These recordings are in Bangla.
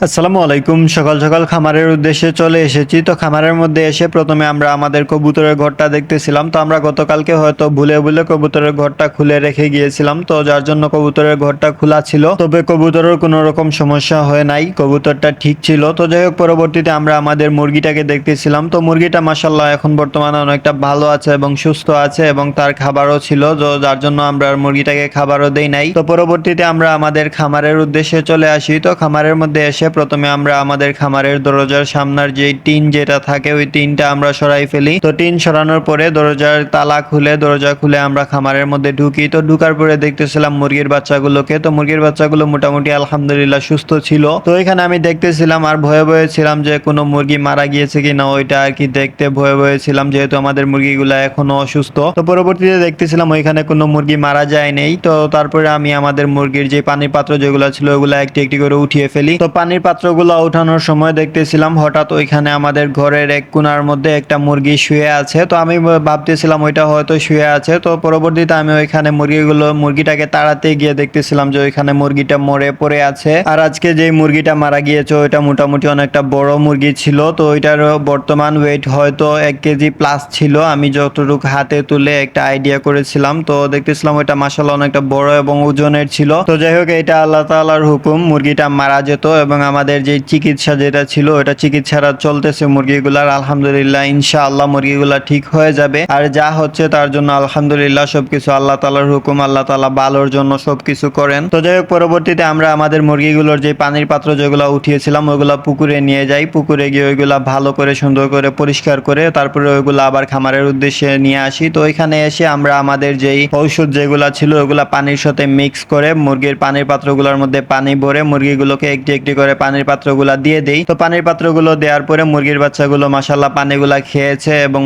আসসালামু আলাইকুম। সকাল সকাল খামারের উদ্দেশ্যে চলে এসেছি। তো খামারের মধ্যে এসে প্রথমে আমরা আমাদের কবুতরের ঘরটা দেখতেছিলাম। তো আমরা গতকালকে হয়তো ভুলে ভুলে কবুতরের ঘরটা খুলে রেখে গিয়েছিলাম। তো যার জন্য কবুতরের ঘরটা খোলা ছিল। তবে কবুতরের কোনো রকম সমস্যা হয় নাই। কবুতরটা ঠিক ছিল। তো যাই হোক, পরবর্তীতে আমরা আমাদের মুরগিটাকে দেখতেছিলাম। তো মুরগিটা মাসাল্লাহ এখন বর্তমানে অনেকটা ভালো আছে এবং সুস্থ আছে এবং তার খাবারও ছিল। তো যার জন্য আমরা মুরগিটাকে খাবারও দেই নাই। তো পরবর্তীতে আমরা আমাদের খামারের উদ্দেশ্যে চলে আসি। তো খামারের মধ্যে এসে প্রথমে আমরা আমাদের খামারের দরজার সামনের যে টিন যেটা থাকে, ওই টিনটা আমরা সরাই ফেলি। তো টিন সরানোর পরে দরজার তালা খুলে, দরজা খুলে আমরা খামারের মধ্যে ঢুকি। তো ঢুকার পরে দেখতেছিলাম মুরগির বাচ্চাগুলোকে। তো মুরগির বাচ্চাগুলো মোটামুটি আলহামদুলিল্লাহ সুস্থ ছিল। তো এখানে আমি দেখতেছিলাম আর ভয়ে ভয়ে ছিলাম যে কোনো মুরগি মারা গিয়েছে কিনা, ওইটা আর কি দেখতে ভয়ে ভয়ে ছিলাম যেহেতু আমাদের মুরগিগুলো এখনও অসুস্থ। তো পরবর্তীতে দেখতেছিলাম ওইখানে কোনো মুরগি মারা যায় নাই। তো তারপরে আমি আমাদের মুরগির যে পানির পাত্র যেগুলো ছিল, ওগুলো একটি একটি করে উঠিয়ে ফেলি। তো পানির পাত্রগুলো উঠানোর সময় দেখতেছিলাম হঠাৎ ওইখানে আমাদের ঘরের এক কোনার মধ্যে একটা মুরগি শুয়ে আছে। তো আমি ভাবতেছিলাম ওইটা হয়তো শুয়ে আছে। তো পরবর্তীতে আমি ওইখানে মুরগিগুলো, মুরগিটাকে তাড়াতে গিয়ে দেখতেছিলাম যে ওইখানে মুরগিটা মরে পড়ে আছে। আর আজকে যে মুরগিটা মারা গিয়েছে, ওইটা মোটামুটি অনেকটা বড় মুরগি ছিল। তো ওইটার বর্তমান ওয়েট হয়তো এক কেজি প্লাস ছিল। আমি যতটুকু হাতে তুলে একটা আইডিয়া করেছিলাম। তো দেখতেছিলাম ওইটা মাসাল্লাহ অনেকটা বড় এবং ওজনের ছিল। তো যাই হোক, এটা আল্লাহ তাআলার হুকুম। মুরগিটা মারা যেত এবং আমাদের যে চিকিৎসা যেটা ছিল, ওটা চিকিৎসাটা চলতেছে মুরগিগুলার। আলহামদুলিল্লাহ, ইনশাআল্লাহ মুরগিগুলা ঠিক হয়ে যাবে। আর যা হচ্ছে তার জন্য আলহামদুলিল্লাহ সবকিছু আল্লাহ তাআলার হুকুম, আল্লাহ তাআলা ভালোর জন্য সবকিছু করেন। তো যাই হোক, পরবর্তীতে আমরা আমাদের মুরগিগুলোর যে পানির পাত্র যেগুলো উঠিয়েছিলাম ওইগুলা পুকুরে নিয়ে যাই। পুকুরে গিয়ে ওইগুলা ভালো করে, সুন্দর করে, পরিষ্কার করে তারপরে ওইগুলো আবার খামারের উদ্দেশ্যে নিয়ে আসি। তো ওইখানে এসে আমরা আমাদের যেই ঔষধ যেগুলা ছিল, ওগুলা পানির সাথে মিক্স করে মুরগির পানির পাত্রগুলোর মধ্যে পানি ভরে মুরগিগুলোকে একটি একটি করে পানির পাত্রগুলা দিয়ে দেই। তো পানির পাত্রগুলো দেওয়ার পরে মুরগির বাচ্চাগুলো মাসাল্লাহ পানিগুলা খেয়েছে এবং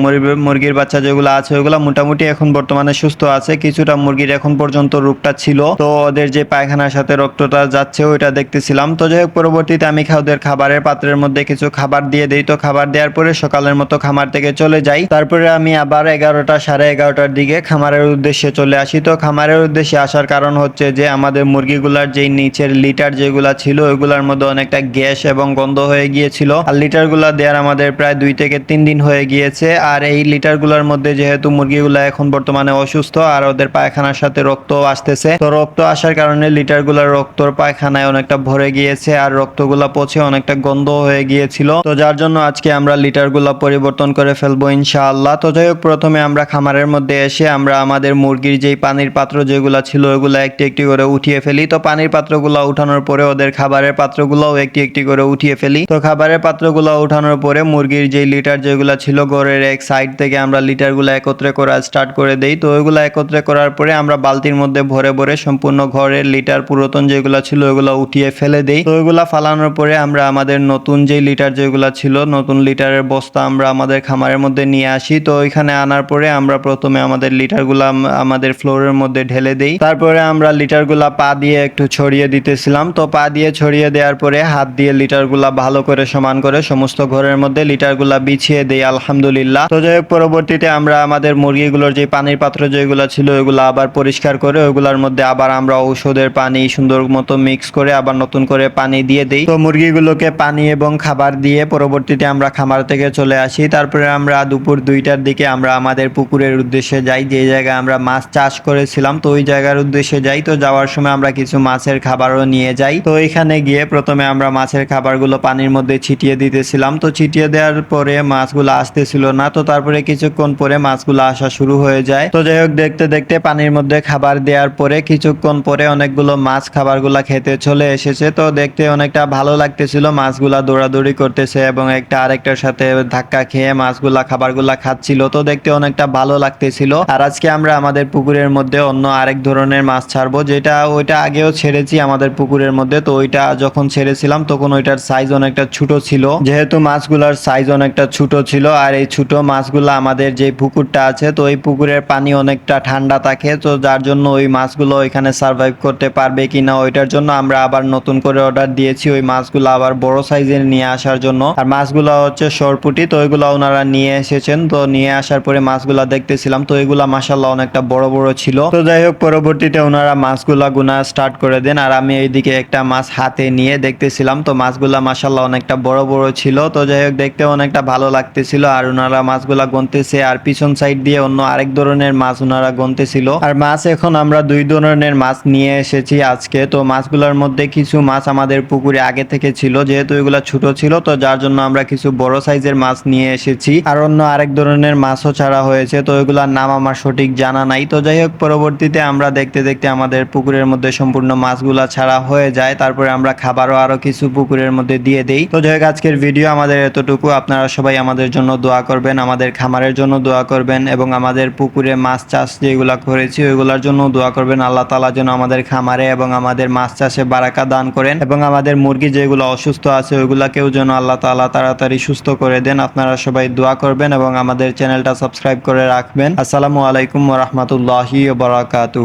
মুরগির বাচ্চা যেগুলো আছে ওগুলো মোটামুটি এখন বর্তমানে সুস্থ আছে। কিছুটা মুরগির এখন পর্যন্ত রোগটা ছিল। তো ওদের যে পায়খানার সাথে রক্তটা যাচ্ছে ওইটা দেখতেছিলাম। তো যাই হোক, পরবর্তীতে আমি ওদের খাবারের পাত্রের মধ্যে কিছু খাবার দিয়ে দেই। তো খাবার দেওয়ার পরে সকালের মতো খামার থেকে চলে যাই। তারপরে আমি আবার এগারোটা সাড়ে এগারোটার দিকে খামারের উদ্দেশ্যে চলে আসি। তো খামারের উদ্দেশ্যে আসার কারণ হচ্ছে যে আমাদের মুরগিগুলার যেই নিচের লিটার যেগুলা ছিল ওইগুলার মধ্যে অনেকটা গ্যাস এবং গন্ধ হয়ে গিয়েছিল। আর লিটারগুলা দেওয়ার আমাদের প্রায় দুই থেকে তিন দিন হয়ে গিয়েছে। আর এই লিটারগুলোর মধ্যে যেহেতু মুরগিগুলা এখন বর্তমানে অসুস্থ, আর ওদের পায়খানার সাথে রক্ত আসতেছে। তো রক্ত আসার কারণে লিটারগুলোর রক্তর পায়খানায় অনেকটা ভরে গিয়েছে, আর রক্তগুলা পচে অনেকটা গন্ধ হয়ে গিয়েছিল। তো যার জন্য আজকে আমরা লিটারগুলা পরিবর্তন করে ফেলব ইনশাআল্লাহ। তো যাই হোক, প্রথমে আমরা খামারের মধ্যে এসে আমরা আমাদের মুরগির যেই পানির পাত্র যেগুলা ছিল, ওগুলা একটি একটি করে উঠিয়ে ফেলি। তো পানির পাত্রগুলো উঠানোর পরে ওদের খাবারের পাত্রগুলোও একটি একটি করে উঠিয়ে ফেলি। তো খাবারের পাত্রগুলো উঠানোর পরে মুরগির যেই লিটার যেগুলা ছিল ঘরের এক সাইড থেকে আমরা লিটারগুলো একত্রে করা স্টার্ট করে দেই। তো ওইগুলো একত্রে করার পরে আমরা বালতির মধ্যে ভরে ভরে সম্পূর্ণ ঘরের লিটার পুরাতন যেগুলো ছিল ওইগুলো উঠিয়ে ফেলে দেই। তো ওইগুলা ফালানোর পরে আমরা আমাদের নতুন যে লিটার যেগুলো ছিল, নতুন লিটারের বস্তা আমরা আমাদের খামারের মধ্যে নিয়ে আসি। তো ওইখানে আনার পরে আমরা প্রথমে আমাদের লিটারগুলা আম- আমাদের ফ্লোরের মধ্যে ঢেলে দেই। তারপরে আমরা লিটারগুলা পা দিয়ে একটু ছড়িয়ে দিতেছিলাম। তো পা দিয়ে ছড়িয়ে দেওয়ার পরে হাত দিয়ে লিটারগুলা ভালো করে সমান করে সমস্ত ঘরের মধ্যে লিটারগুলা বিছিয়ে দেই, আলহামদুলিল্লাহ। তো যাই পরবর্তীতে আমরা আমাদের মুরগিগুলোর যে পানির পাত্র যেগুলো ছিল ওইগুলো আবার পরিষ্কার করে ওইগুলোর মধ্যে আবার আমরা ঔষধের পানি সুন্দর মতো মিক্স করে আবার নতুন করে পানি দিয়ে দেই। তো মুরগিগুলোকে পানি এবং খাবার দিয়ে পরবর্তীতে আমরা খামার থেকে চলে আসি। তারপরে আমরা দুপুর দুইটার দিকে আমরা আমাদের পুকুরের উদ্দেশ্যে যাই, যে জায়গায় আমরা মাছ চাষ করেছিলাম, তো ওই জায়গার উদ্দেশ্যে যাই। তো যাওয়ার সময় আমরা কিছু মাছের খাবারও নিয়ে যাই। তো এখানে গিয়ে প্রথমে আমরা মাছের খাবারগুলো পানির মধ্যে ছিটিয়ে দিতেছিলাম। তো ছিটিয়ে দেওয়ার পরে মাছগুলো আসতেছিল না, তো তারপরে কিছুক্ষণ পরে মাছগুলো আসা শুরু হয়ে যায়। তো যাই হোক, দেখতে দেখতে পানির মধ্যে খাবার দেওয়ার পরে কিছুক্ষণ পরে অনেকগুলো মাছ খাবারগুলা খেতে চলে এসেছে। তো দেখতে অনেকটা ভালো লাগতেছিল, মাছগুলা দৌড়াদৌড়ি করতেছে এবং একটা আরেকটার সাথে ধাক্কা খেয়ে মাছগুলা খাবারগুলা খাচ্ছিল। তো দেখতে অনেকটা ভালো লাগতেছিল। আর আজকে আমরা আমাদের পুকুরের মধ্যে অন্য আরেক ধরনের মাছ ছাড়বো, যেটা ওইটা আগেও ছেড়েছি আমাদের পুকুরের মধ্যে। তো ওইটা যখন ছেড়েছিলাম তখন ওইটার সাইজ অনেকটা ছোট ছিল। যেহেতু মাছগুলার সাইজ অনেকটা ছোট ছিল, আর এই ছোট মাছগুলা আমাদের যে পুকুরটা আছে, তো এই পুকুরের পানি অনেকটা ঠান্ডা থাকে, তো যার জন্য ওই মাছগুলো ওইখানে সার্ভাইভ করতে পারবে কিনা, ওইটার জন্য আমরা আবার নতুন করে অর্ডার দিয়েছি। ওই মাছগুলো আবার বড় সাইজের নিয়ে আসার জন্য। আর মাছগুলো হচ্ছে সরপুটি, তো ওইগুলো ওনারা নিয়ে এসেছেন, তো নিয়ে আসার পরে মাছগুলা দেখতেছিলাম, তো এগুলা মাসাল্লাহ অনেকটা বড় বড় ছিল। তো যাই হোক, পরবর্তীতে ওনারা মাছগুলা গুনা স্টার্ট করে দেন, আর আমি এইদিকে একটা মাছ হাতে নিয়ে দেখতে দেখতেছিলাম। তো মাছগুলা মাসাল্লাহ অনেকটা বড় বড় ছিল। তো যাই হোক, দেখতে অনেকটা ভালো লাগতেছিল। আর ওনারা মাছগুলা গনতেছে। আর পিছন সাইড দিয়ে অন্য আরেক ধরনের মাছ ওনারা গনতেছিল। আর মাছ এখন আমরা দুই ধরনের মাছ নিয়ে এসেছি আজকে। তো মাছগুলোর মধ্যে কিছু মাছ আমাদের পুকুরে আগে থেকে ছিল, যেহেতু এগুলা ছোট ছিল। তো যার জন্য আমরা কিছু বড় সাইজের মাছ নিয়ে এসেছি। আর অন্য আরেক ধরনের মাছও ছাড়া হয়েছে। তো এগুলার নাম আমার সঠিক জানা নাই। তো যাই হোক, পরবর্তীতে আমরা দেখতে দেখতে আমাদের পুকুরের মধ্যে সম্পূর্ণ মাছগুলা ছাড়া হয়ে যায়। তারপরে আমরা খাবারও আরও কিছু পুকুরের মধ্যে দিয়ে দেই। তো যাই হোক, আজকের ভিডিও আমাদের এতটুকু। আপনারা সবাই আমাদের জন্য দোয়া করবেন, আমাদের খামারের জন্য দোয়া করবেন এবং আমাদের পুকুরে মাছ চাষ যেগুলা করেছি, ওইগুলোর জন্য দোয়া করবেন। আল্লাহ তালা যেন আমাদের খামারে এবং আমাদের মাছ চাষে বারাকা দান করেন এবং আমাদের মুরগি যেগুলো অসুস্থ আছে, ওইগুলাকেও যেন আল্লাহ তালা তাড়াতাড়ি সুস্থ করে দেন। আপনারা সবাই দোয়া করবেন এবং আমাদের চ্যানেলটা সাবস্ক্রাইব করে রাখবেন। আসসালামু আলাইকুম রহমতুল্লাহি বারাকাতু